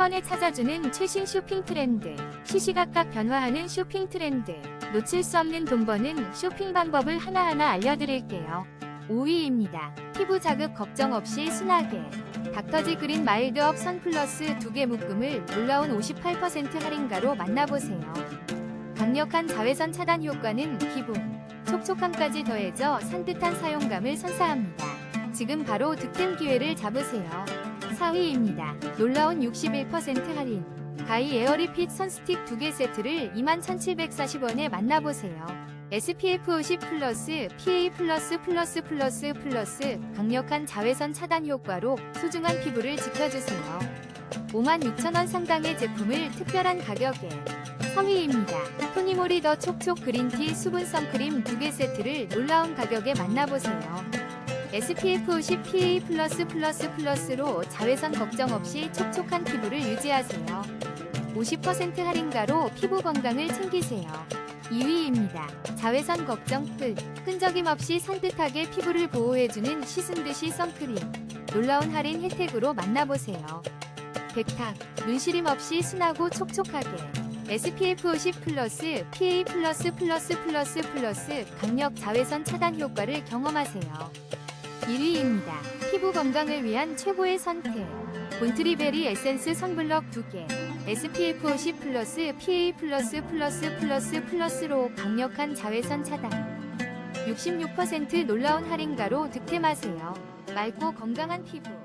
번에 찾아주는 최신 쇼핑 트렌드. 시시각각 변화하는 쇼핑 트렌드. 놓칠 수 없는 돈 버는 쇼핑 방법을 하나하나 알려드릴게요. 5위입니다. 피부 자극 걱정 없이 순하게. 닥터지 그린 마일드업 선 플러스 2개 묶음을 놀라운 58% 할인가로 만나보세요. 강력한 자외선 차단 효과는 기본, 촉촉함까지 더해져 산뜻한 사용감을 선사합니다. 지금 바로 득템 기회를 잡으세요. 4위입니다. 놀라운 61% 할인. 가이 에어리핏 선스틱 2개 세트를 21,740원에 만나보세요. SPF 50 플러스 PA 플러스 플러스 플러스 플러스 강력한 자외선 차단 효과로 소중한 피부를 지켜주세요. 56,000원 상당의 제품을 특별한 가격에 3위입니다. 토니모리 더 촉촉 그린티 수분 선크림 2개 세트를 놀라운 가격에 만나보세요. SPF 50 PA 플러스 플러스 플러스로 자외선 걱정 없이 촉촉한 피부를 유지하세요. 50% 할인가로 피부 건강을 챙기세요. 2위입니다. 자외선 걱정 끝. 끈적임 없이 산뜻하게 피부를 보호해주는 씻은듯이 선크림. 놀라운 할인 혜택으로 만나보세요. 백탁. 눈시림 없이 순하고 촉촉하게. SPF 50 플러스 PA 플러스 플러스 플러스 플러스 강력 자외선 차단 효과를 경험하세요. 1위입니다. 피부 건강을 위한 최고의 선택. 본트리베리 에센스 선블럭 2개. SPF 50 플러스 PA 플러스 플러스 플러스 플러스로 강력한 자외선 차단. 66% 놀라운 할인가로 득템하세요. 맑고 건강한 피부.